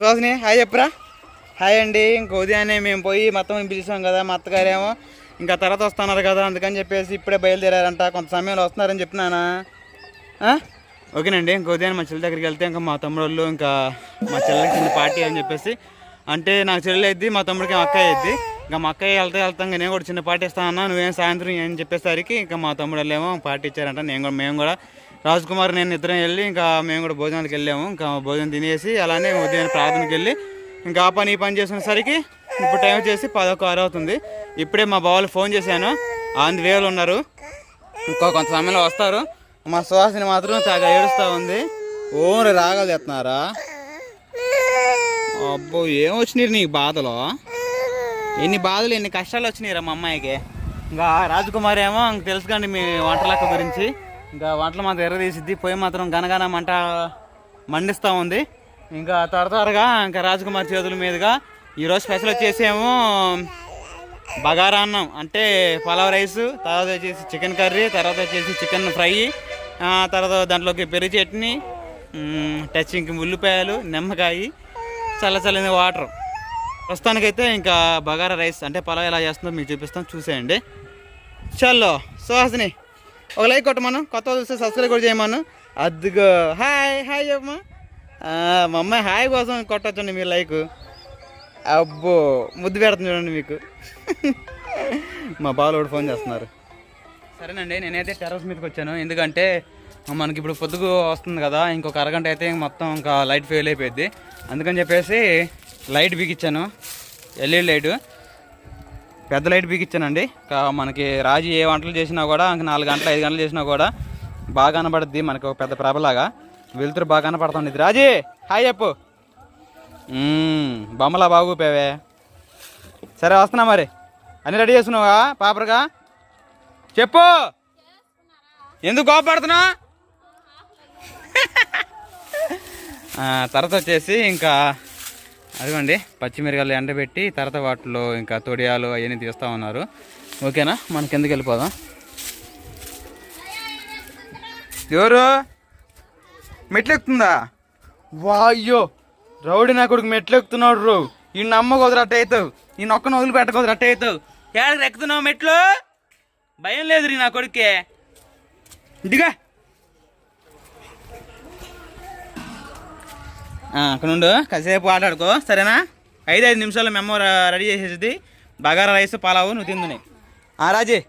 రోజుని హాయ్ చెప్పరా. హాయ్ అండి. ఇంక ఉదయాన్నే మేము పోయి మొత్తం పిలిచాం కదా మా అత్తగారేమో ఇంకా తర్వాత వస్తున్నారు కదా అందుకని చెప్పేసి ఇప్పుడే బయలుదేరారంట. కొంత సమయంలో వస్తున్నారని చెప్పినానా? ఓకేనండి. ఇంక ఉదయం మా చెల్లి దగ్గరికి వెళ్తే ఇంకా మా తమ్ముడు వాళ్ళు ఇంకా మా చెల్లెకి చిన్న పార్టీ అని చెప్పేసి అంటే నాకు చెల్లెలు అయింది మా తమ్ముడికి మా అక్కయ్య అయింది ఇంకా మా అక్కయ్య వెళ్తే వెళ్తాం నేను కూడా చిన్న పార్టీ ఇస్తానన్నా నువ్వేం సాయంత్రం అని చెప్పేసరికి ఇంకా మా తమ్ముడు వాళ్ళేమో పార్టీ ఇచ్చారంట నేను కూడా మేము కూడా రాజ్ కుమార్ నేను ఇద్దరం వెళ్ళి ఇంకా మేము కూడా భోజనానికి వెళ్ళాము. ఇంకా భోజనం తినేసి అలానే ఉదయం ప్రార్థనకి వెళ్ళి ఇంకా ఆ పని ఈ పని చేసినసరికి ఇప్పుడు టైం వచ్చేసి పదొక ఆరు అవుతుంది. ఇప్పుడే మా బావాలు ఫోన్ చేశాను. ఆన్ ది వేలు ఉన్నారు. ఇంకో కొంత సమయంలో వస్తారు. మా సుహాసిని మాత్రం తెగ ఏడుస్తూ ఉంది. ఓరే రాగాలు తెస్తున్నారా? అబ్బో ఏం వచ్చినాయి నీకు బాధలు? ఎన్ని బాధలు ఎన్ని కష్టాలు వచ్చినాయిరా మా అమ్మాయికి? ఇంకా రాజకుమార్ ఏమో తెలుసుకోండి తెలుసు కండి మీ వంటలక్క గురించి. ఇంకా వంటలు మాత్రం ఎర్రదీసిద్ది పొయ్యి మాత్రం గనగన మంట మండిస్తూ ఉంది. ఇంకా త్వర త్వరగా ఇంకా రాజకుమార్ చేతుల మీదుగా ఈరోజు స్పెషల్ వచ్చేసేమో బగారా అన్నం. అంటే పలావ్ రైస్ తర్వాత వచ్చేసి చికెన్ కర్రీ తర్వాత వచ్చేసి చికెన్ ఫ్రై తర్వాత దాంట్లోకి పెరుగు చట్నీ మ్, టచింగ్ ఉల్లిపాయలు నిమ్మకాయ చల్ల చల్లని వాటర్. ప్రస్తుతానికైతే ఇంకా బగారా రైస్ అంటే పలావ్ ఎలా చేస్తుందో మీకు చూపిస్తాం. చూసేయండి. చల్లో సుహాసిని. ఒక లైక్ కొట్టమను కొత్త చూస్తే సబ్స్క్రైబ్ కూడా చేయమను. అద్దుగో హాయ్ హాయ్ చెప్పమ్మా మా అమ్మాయి హాయ్ కోసం కొట్టచ్చండి మీరు లైక్. అబ్బో ముద్దు పెడుతుంది చూడండి మీకు. మా బాలోడు ఫోన్ చేస్తున్నారు. సరేనండి నేనైతే టెర్రస్ మీదకి వచ్చాను. ఎందుకంటే మనకి ఇప్పుడు పొద్దుకు వస్తుంది కదా ఇంకొక అరగంట అయితే మొత్తం ఇంకా లైట్ ఫెయిల్ అయిపోయింది అందుకని చెప్పేసి లైట్ బిగించాను. LED light. పెద్ద లైట్ బిగించానండి ఇంకా మనకి రాజు ఏ వంటలు చేసినా కూడా ఇంక నాలుగు గంటలు ఐదు గంటలు చేసినా కూడా బాగా కనబడుద్ది మనకి ఒక పెద్ద ప్రభలాగా వెలుతురు బాగా కనపడుతుంది. రాజీ హాయ్ చెప్పు. మ్మ్, బొమ్మలా బాగోపోయావే సరే వస్తున్నా మరి. అన్ని రెడీ చేసుకున్నావా పాపరగా? చెప్పు. ఎందుకు కోపడుతున్నా తర్వాత వచ్చేసి ఇంకా అదిగోండి పచ్చిమిరకాయలు ఎండబెట్టి తర్వాత వాటిలో ఇంకా తొడియాలు అవన్నీ తీస్తూ ఉన్నారు. ఓకేనా? మన కిందకి వెళ్ళిపోదాం. ఎవరు? మెట్లు ఎక్కుతుందా వాయ్యో రౌడీ నా కొడుకు మెట్లు ఎక్కుతున్నాడు రో. ఈ నమ్మ కుదర అట్ట అవుతావు. ఈ నొక్కను వదిలి పెట్ట కుదర అట్ట అవుతావు. ఏడకి ఎక్కుతున్నావు మెట్లు? భయం లేదు రీ నా కొడుకే. ఇంటిగా అక్కడ ఉండు కాసేపు ఆటాడుకో. సరేనా? ఐదు ఐదు నిమిషాలు మెమ్మ రెడీ చేసేది బగారా రైస్ పలావు నువ్వు తిందుని. ఆ రాజీ.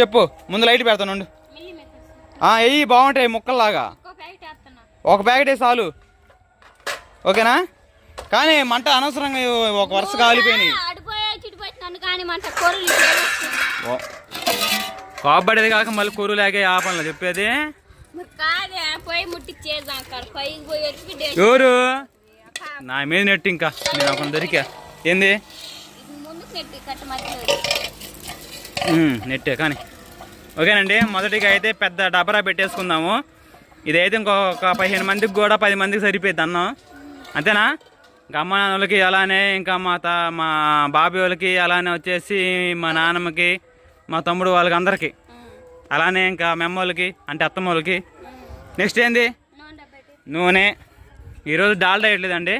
చెప్పు. ముందు లైట్ పెడతాను ఎయ్యి బాగుంటాయి ముక్కల్లాగా. ఒక ప్యాకెట్ చాలు. ఓకేనా? కానీ మంట అనవసరంగా ఒక వరుస కాలిపోయినాయి. కోపడేది కాక మళ్ళీ కూరు లేకే ఆ పనులు చెప్పేది. అక్కడ. ఎవరు? నా మీద నెట్టు ఇంకా. నేను ఒక దొరికా. ఏంది? నెట్టి కానీ. ఓకేనండి మొదటిగా అయితే పెద్ద డబరా పెట్టేసుకుందాము. ఇదైతే ఇంకొక పదిహేను మందికి కూడా పది మందికి సరిపోద్ది అన్నం. అంతేనా? ఇంకా అమ్మ నాన్న వాళ్ళకి అలానే ఇంకా మా తా మా బాబీ వాళ్ళకి అలానే వచ్చేసి మా నాన్నమ్మకి మా తమ్ముడు వాళ్ళకి అందరికీ. అలానే ఇంకా మెమ్మోళ్ళకి అంటే అత్తమ్మ వాళ్ళకి నెక్స్ట్ ఏంది? నూనె. ఈరోజు డాల్డా వేయట్లేదండి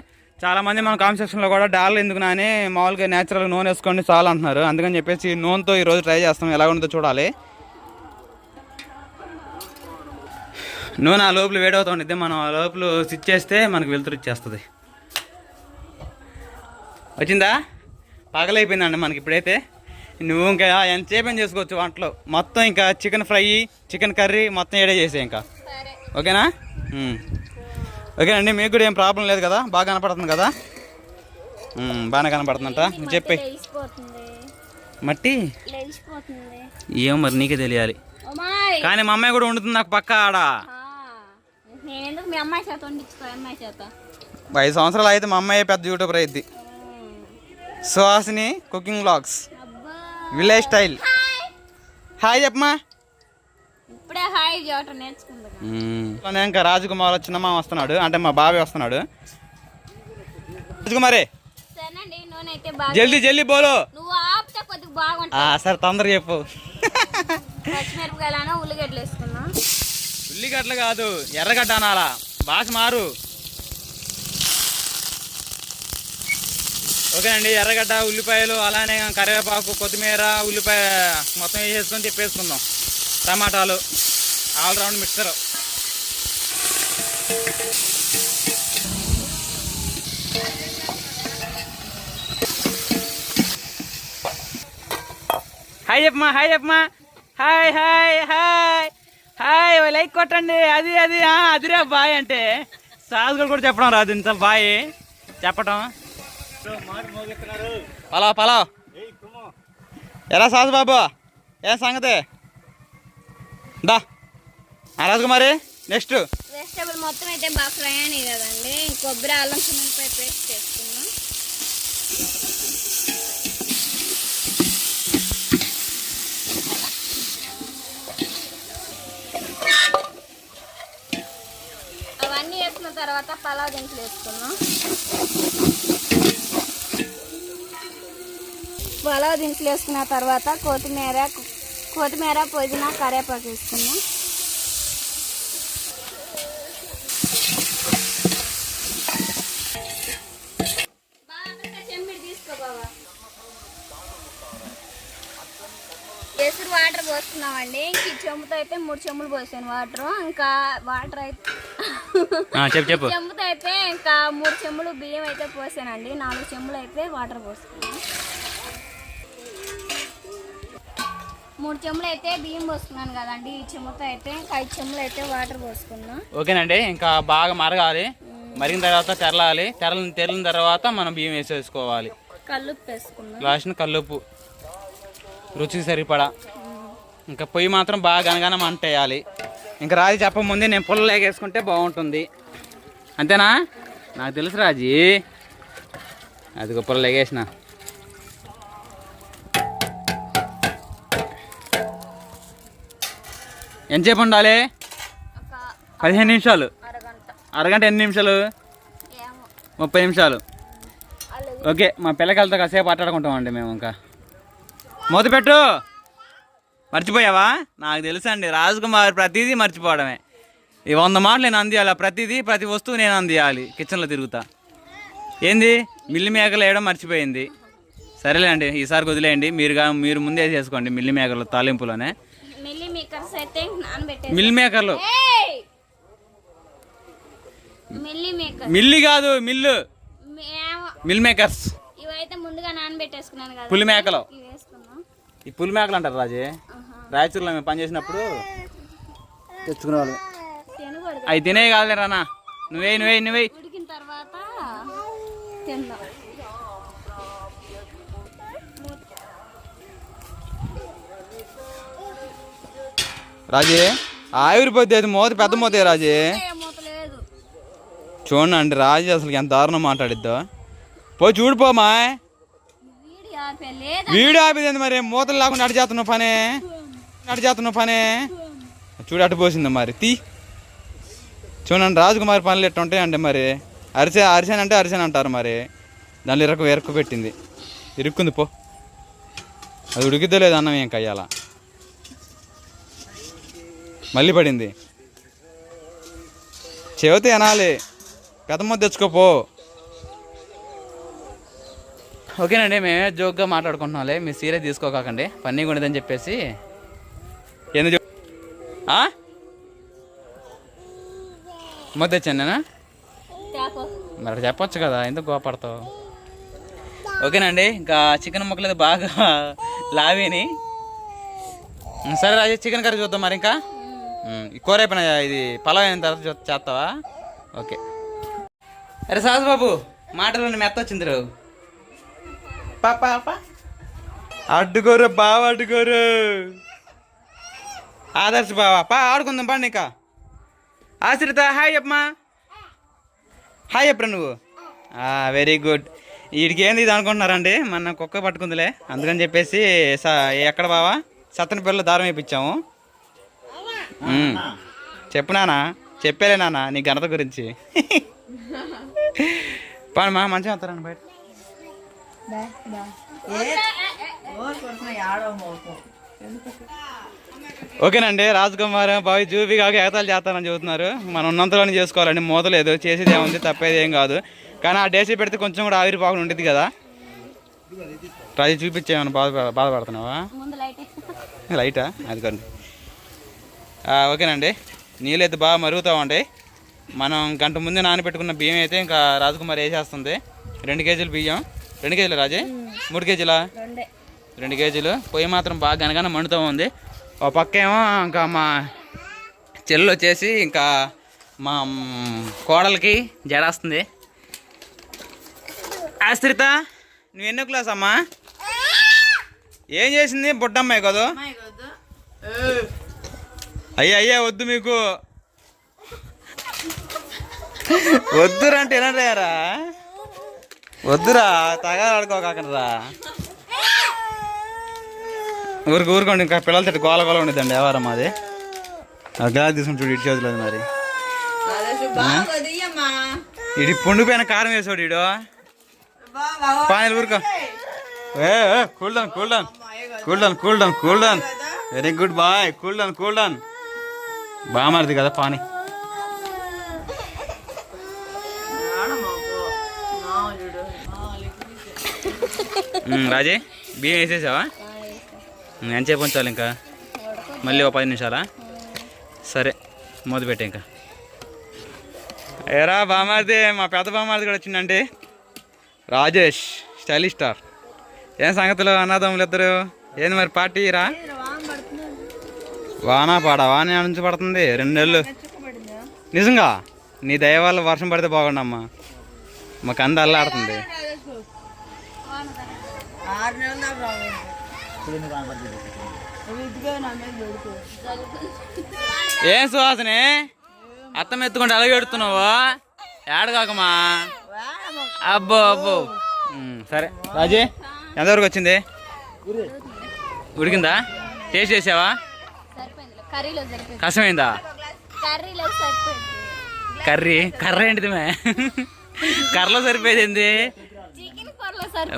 చాలామంది మన కామెంట్ కూడా డాల్ ఎందుకు నాని? మామూలుగా న్యాచురల్ నూనె వేసుకోండి చాలా అంటున్నారు. అందుకని చెప్పేసి నూనెతో ఈరోజు ట్రై చేస్తాం. ఎలా ఉంటుందో చూడాలి. నూనె ఆ లోపల వేడవుతుంటుంది మనం ఆ లోపల స్విచ్ చేస్తే మనకు వెలుతురు ఇచ్చేస్తుంది వచ్చిందా? పగలైపోయిందండి మనకి ఇప్పుడైతే. నువ్వు ఇంకా ఎంతసేపు ఏం చేసుకోవచ్చు వంటలో. మొత్తం ఇంకా చికెన్ ఫ్రై చికెన్ కర్రీ మొత్తం ఏడే చేసే ఇంకా. ఓకేనా. ఓకేనండి మీకు కూడా ఏం ప్రాబ్లం లేదు కదా? బాగా కనపడుతుంది కదా? బాగానే కనపడుతుందంట. చెప్పి మట్టి ఏమో మరి నీకే తెలియాలి. కానీ మా అమ్మాయి కూడా వండుతుంది నాకు పక్క ఆడ. ఐదు సంవత్సరాలు అయితే మా అమ్మాయి పెద్ద యూట్యూబర్ అయింది Suhasini cooking blogs. Village style. Hi చెప్పమా ఇప్పుడే హాయ్ నేర్చుకుందా మ్మ్. ఇంకా రాజకుమార్ చిన్నమ్మ వస్తున్నాడు అంటే మా బాబాయ్ వస్తున్నాడు. రాజకుమారే. జల్దీ జల్దీ బోలో. సరే తొందరగా చెప్పు. ఉల్లిగడ్డలు కాదు ఎర్రగడ్డ అనాలా. భాష మారు. ఓకేనండి ఎర్రగడ్డ ఉల్లిపాయలు అలానే కరివేపాకు కొత్తిమీర ఉల్లిపాయ మొత్తం వేసేసుకొని తిప్పేసుకుందాం. టమాటాలు ఆల్ రౌండ్ మిక్సర్. హాయ్ చెప్పమా hi చెప్పమా hi hi hi. Hi like కొట్టండి. అది అది అదిరే అదిరా బాయ్ అంటే. సాగులు కూడా చెప్పడం రాదు ఇంత బాయ్. చెప్పటం. పలావ్ పలావ్ ఎలా సాస్ బాబు? ఏం సంగతి? దా. రాజకుమారి నెక్స్ట్ వెజిటబుల్ మొత్తం అయితే బాగా ఫ్రై అని కదండి. కొబ్బరి అల్లం చిన్నపై పేస్ట్ చేసుకున్నాం అవన్నీ వేసిన తర్వాత పలావ్ దింపులు వేసుకున్నాం పలావ్ దింపులు వేసుకున్న తర్వాత కొత్తిమీర కొత్తిమీర పుదీనా కరివేపాకు వేసుకున్నాం ఎసురు వాటర్ పోసుకున్నామండి. ఇంక ఈ చెంబుతో అయితే మూడు చెంబులు పోసాను వాటర్. ఇంకా వాటర్ అయితే చెప్పు చెప్పు. చెంబుతో అయితే ఇంకా మూడు చెంబులు బియ్యం అయితే పోసానండి. నాలుగు చెంబులు అయితే వాటర్ పోసుకున్నాను మూడు చెంబులు అయితే బియ్యం పోసుకున్నాను కదండి. ఈ చెంబుతో అయితే ఇంకా ఐదు చెంబులు అయితే వాటర్ పోసుకున్నాం. ఓకేనండి ఇంకా బాగా మరగాలి. మరిగిన తర్వాత తెరలాలి. తెరలిన తెరలిన తర్వాత మనం బియ్యం వేసేసుకోవాలి. కల్లుప్పు వేసుకున్నాం. లాస్ట్ని కల్లుప్పు. రుచికి సరిపడా. ఇంకా పొయ్యి మాత్రం బాగా గనగన మంటేయాలి. ఇంకా రాజు చెప్పముందే నేను పుల్ల లేకేసుకుంటే బాగుంటుంది. అంతేనా? నాకు తెలుసు రాజీ. అదిగో పుల్ల ఎంతసేపు ఉండాలి? పదిహేను నిమిషాలు. అరగంట. ఎన్ని నిమిషాలు? ముప్పై నిమిషాలు. ఓకే మా పిల్లకాయలతో కాసేపు ఆటాడుకుంటామండి మేము ఇంకా. మూత పెట్టు. మర్చిపోయావా? నాకు తెలుసు అండి రాజకుమార్ ప్రతిదీ మర్చిపోవడమే. ఈ వంద మాటలు నేను అందియాలి? ప్రతిదీ ప్రతి వస్తువు నేను అందియాలి. కిచెన్లో తిరుగుతా. ఏంది? మిల్లి మేకలు వేయడం మర్చిపోయింది. సరేలేండి ఈసారి వదిలేయండి. మీరుగా మీరు ముందే చేసుకోండి మిల్లి మేకలు తాలింపులోనే. మిల్లీ మేకర్స్ అయితే నానబెట్టేసి మిల్లి మేకర్లు. ఏయ్! మిల్లీ మేకర్ మిల్లి కాదు మిల్లు. Mill makers. ఇవైతే ముందుగా నానబెట్టేసుకున్నాను కదా. పులి మేకలు. ఇవి వేసుకున్నాం. ఈ పులి మేకలు అంటారు రాజే. రాయచూరులో మేము పనిచేసినప్పుడు తెచ్చుకునేవాళ్ళు. తినకూడదు. అవి తినే కాదులే రానా. నువ్వే నువ్వే నువ్వే. ఉడికిన తర్వాత తిందాం. రాజే ఆవిరిపోతే అది మూత పెద్ద మూతే రాజే? చూడండి రాజే అసలు ఎంత దారుణం మాట్లాడిద్దో. పో చూడిపోమా వీడి ఆపే వీడియో ఆపిది మరి? మూతలు లేకుండా అటు చేస్తున్నావు పనే? అటు చేస్తున్నావు పనే? చూడు అటు పోసింది మరి. తీ. చూడండి రాజకుమారి పనులు ఎట్టు ఉంటాయండి మరి? అరిసే అరిసెన్ అంటే అరిసెన్ అంటారు మరి. దానిలో ఇరకు ఇరుక్కు పెట్టింది. ఇరుక్కుంది పో. అది ఉడికిద్దో లేదు అన్నం ఏం కయ్యాలా? మళ్ళీ పడింది. చెవితే అనాలి. పెద్ద ముద్ద తెచ్చుకోపో. ఓకేనండి మేమే జోక్గా మాట్లాడుకుంటున్నాంలే. మీరు సీరియస్ తీసుకోకండి పన్నీగా ఉండదని చెప్పేసి. ఎందుకు? ముద్ద తెచ్చాను నేను తేపో మరి చెప్పొచ్చు కదా ఎందుకు గోపడతావు ఓకేనండి ఇంకా చికెన్ ముక్కలు బాగా లావేని. సరే రాజు చికెన్ కర్రీ చూద్దాం మరి ఇంకా. కూర అయిపోయిన ఇది పలావ్ అయిన తర్వాత చేస్తావా? ఓకే. అరే సాజు బాబు మాటలు మెత్త వచ్చింది రావు పాపా అడ్డుకోరు బావ అడ్డుకోరు. ఆదర్శ బావా. పా ఆడుకుందాం పండి ఇంకా ఆశ్రిత హాయ్ చెప్పమా హాయ్ చెప్పరా నువ్వు. వెరీ గుడ్ వీడికి ఏంది ఇది అనుకుంటున్నారండి? మన కుక్క పట్టుకుందిలే. అందుకని చెప్పేసి ఎక్కడ బావా? సత్తని పిల్లలు దారం వేయించాము. చెప్పు నాన్న చెప్పేలే నాన్న నీ ఘనత గురించి. పని మా మంచిగా వస్తారండి బయట? ఓకేనండి రాజకుమార్ బావి జూబీ కాక ఎగతాలు చేస్తానని చెబుతున్నారు. మనం ఉన్నంతలోనే చేసుకోవాలండి మూతలేదు చేసేది ఏముంది తప్పేది ఏం కాదు. కానీ ఆ డేసీ పెడితే కొంచెం కూడా ఆవిరి పాకుండా ఉండేది కదా. రాజు చూపించేమన్నా బాధ బాధపడుతున్నావా? లైట్ లైటా? అది కండి ఓకేనండి. నీళ్ళు అయితే బాగా మరుగుతూ ఉంటాయి మనం గంట ముందే నానబెట్టుకున్న బియ్యం అయితే ఇంకా రాజకుమార్ వేసేస్తుంది. రెండు కేజీలు బియ్యం. రెండు కేజీలు రాజే? మూడు కేజీలా? రెండే. కేజీలు. పొయ్యి మాత్రం బాగా గనగన మండుతూ ఉంది. ఒక పక్క ఏమో ఇంకా మా చెల్లు వచ్చేసి ఇంకా మా మ్, కోడలికి జడేస్తుంది. ఆశ్రిత నువ్వు ఎన్నో క్లాస్ అమ్మా? ఏం చేసింది? బుడ్డమ్మాయి కదా? అయ్యా అయ్యా వద్దు మీకు. వద్దురా అంటే ఎలా వద్దురా తగా ఆడుకోకరా ఊరికి ఊరుకోండి ఇంకా పిల్లల పిల్లలతో గోల గోల ఉండేదండి ఎవరం అది ఆ గాలి తీసుకుని చూడు ఇటు చేతులు మరి. ఇటు పుండిపోయిన కారం వేసాడు ఇడు పానీలు ఊరుకో. ఏ cool down cool down. Cool down cool down cool down. Very good boy cool down cool down. బాగా మారుది కదా పానీ? రాజే బియ్యం వేసేసావా? ఉమ్, ఎంతసేపు ఉంచాలి ఇంకా? మళ్ళీ ఒక పది నిమిషాలా? సరే మొదలు పెట్టే ఇంకా. ఎరా బామారిది మా పెద్ద బామారిది కూడా వచ్చిందండి రాజేష్ స్టైలిష్ స్టార్. ఏం సంగతులు అన్నదమ్ములు ఇద్దరు? ఏంది మరి పార్టీ రా? వాన పాడ? వాన నుంచి పడుతుంది. రెండు నెలలు. నిజంగా? నీ దయ వల్ల వర్షం పడితే బాగుండమ్మా. మాకు అంద అల్లాడుతుంది. ఏం సుహాసనే? అత్తం ఎత్తుకుంటే అలాగే ఎడుతున్నావు ఏడగాకమా అబ్బో అబ్బో. సరే. రాజీ ఎంతవరకు వచ్చింది? ఉడికిందా? టేస్ట్ చేసావా? కర్రీలో సరిపోయింది. కష్టమైందా? కర్రీలో సరిపోయింది. కర్రీ? కర్ర ఏంటిది మే? కర్రలో సరిపోయింది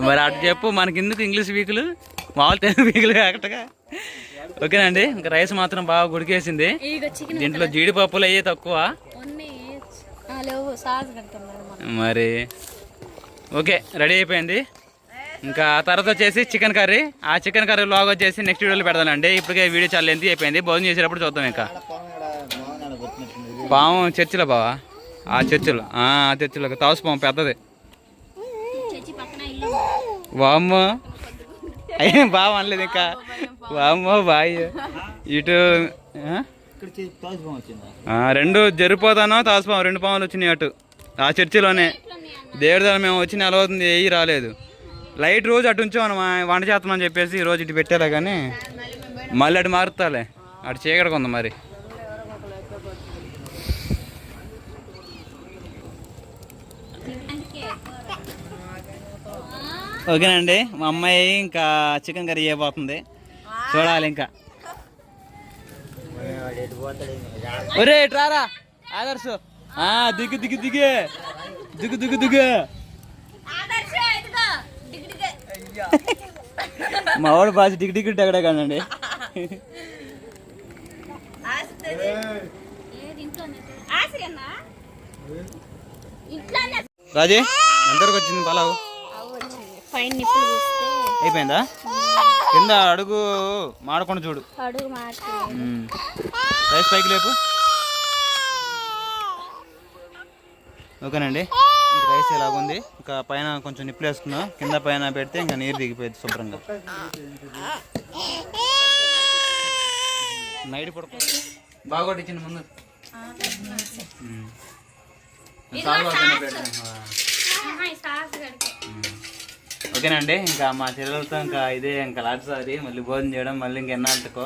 మరి అటు చెప్పు మనకి ఎందుకు ఇంగ్లీష్ వీకులు? మామూలు తెలుగు వీకులు కరెక్ట్గా ఓకేనండి ఇంకా రైస్ మాత్రం బాగా చికెన్ దీంట్లో జీడిపప్పులు అయ్యే తక్కువ. మరి. ఓకే రెడీ అయిపోయింది. ఇంకా తర్వాత వచ్చేసి చికెన్ కర్రీ. ఆ చికెన్ కర్రీ లాగ్ వచ్చేసి నెక్స్ట్ వీడియోలో పెడదానండి ఇప్పటికే వీడియో చాలా లెంత్ అయిపోయింది. భోజనం చేసేటప్పుడు చూద్దాం ఇంకా. పాము చర్చిలో బావా? ఆ చర్చిలో. ఆ చర్చిలో. తాసు పాము పెద్దది. వామ్మో. అయ్యే బావ అనలేదు ఇంకా. వామ్మో బాయ్. ఇటు రెండు జరిపోతానో తాసుపాము రెండు పాములు వచ్చినాయి అటు. ఆ చర్చిలోనే. దేవుడి మేము వచ్చి నెల అవుతుంది ఏవి రాలేదు. లైట్ రోజు అటు ఉంచాం మనం వంట చేస్తామని చెప్పేసి ఈరోజు రోజు ఇటు పెట్టారా కానీ మళ్ళీ అటు మారుతాలే. అటు చీకటిగా ఉంది మరి. ఓకేనండి మా అమ్మాయి ఇంకా చికెన్ కర్రీ చేయబోతుంది. చూడాలి ఇంకా. ఒరే ఇటు రారా. దిగు దిగు దిగు. దిగు దిగు దిగు. మా వాడు బాగా దిగు టగడా కానండి ఇంట్లోనే? రాజీ ఎంతవరకు వచ్చింది పలావు? అయిపోయిందా? కింద అడుగు మాడకుండా చూడు. రైస్ పైకి లేపు. ఓకేనండి. ఇంక రైస్ ఎలాగుంది? ఇంకా పైన కొంచెం నిప్పులు వేసుకున్నాం కింద పైన పెడితే ఇంకా నీరు దిగిపోయింది శుభ్రంగా. నైట్ పడుకో. బాగా కొట్టించింది ముందు. ఓకేనండి ఇంకా మా చెల్లెలతో ఇంకా ఇదే ఇంకా లాంటిసారి మళ్ళీ భోజనం చేయడం మళ్ళీ ఇంకెన్నాళ్ళకో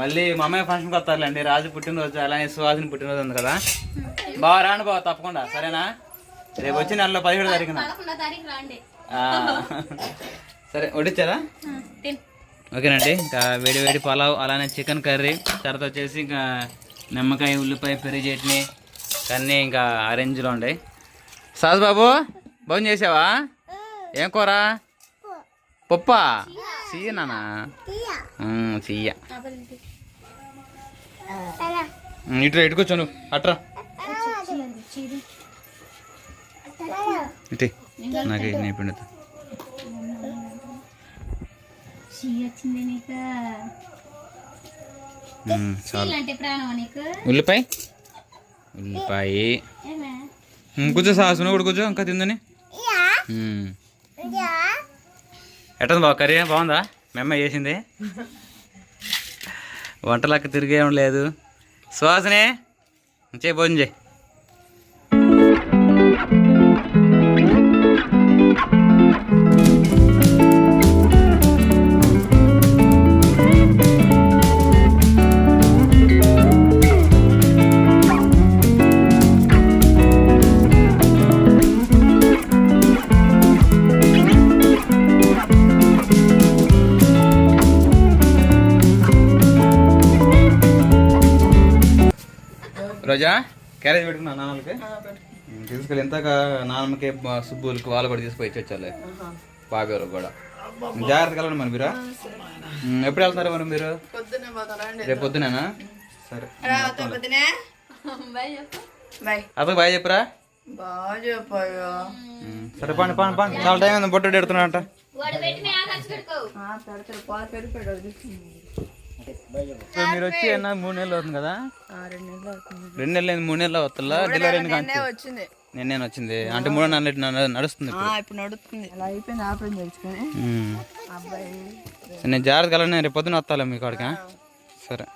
మళ్ళీ మా అమ్మాయి ఫంక్షన్కి వస్తారులేండి రాజు పుట్టినరోజు అలానే సుహాసిని పుట్టినరోజు ఉంది కదా. బాగా రాండి బావ తప్పకుండా సరేనా? రేపు వచ్చి నెలలో పదిహేడు తారీఖున. సరే వడ్డించారా ఓకేనండి ఇంకా వేడి వేడి పలావ్ అలానే చికెన్ కర్రీ తర్వాత వచ్చేసి ఇంకా నిమ్మకాయ ఉల్లిపాయ పెరుగు చట్నీ అన్నీ ఇంకా ఆరెంజ్లో ఉండే సాస్ బాబు భోజనం చేసావా? ఏం కూర? పప్పా? సీయ నానా సీయ ఇట్రా ఇటుకొచ్చు నువ్వు. అట్రా ఇటు నాకు నేను పిండుతా. ఉల్లిపాయ? ఉల్లిపాయ. కూర్చో సాసు నువ్వు కూడా కూర్చో ఇంకా తిందని. ఎట్టుంది బావ కర్రీ? బాగుందా? మేమ్మ చేసింది. వంటలక్క తిరిగేం లేదు. సువాసనే చేయి భోజనం చేయి. రోజా క్యారేజ్ పెట్టుకున్నా నాన్నలకి? ఉమ్, తీసుకెళ్ళి ఇంతక నాన్నమ్మకి బ- సుబ్బులకి వాళ్ళు కూడా తీసుకుపోయి వచ్చాలే బాబేరు కూడా. జాగ్రత్త కలండి మరి మీరు. ఎప్పుడు వెళ్తారు మరి మీరు? రేపు పొద్దునేనా? సరే అతను బాయ్ చెప్పరా. సరే పండి పండి పండి. చాలా టైం అయింది బొట్టు ఎడుతున్నా అంట మీరు వచ్చి ఎన్న మూడు నెలలు అవుతుంది కదా? రెండు నెలలు మూడు నెలలు అవుతుందా? డెలివరీ వచ్చింది. నేను వచ్చింది అంటే మూడో నెలలు నడు- నడుస్తుంది ఆ, ఇప్పుడు ఇప్పుడు నడుస్తుంది. అలా అయిపోయింది ఆపరేషన్ చేసుకుని ఉమ్. అబ్బాయి సరే, నేను జాగ్రత్త కలండి రేపు పొద్దున వస్తాలే మీ కాడికి ఆ? సరే.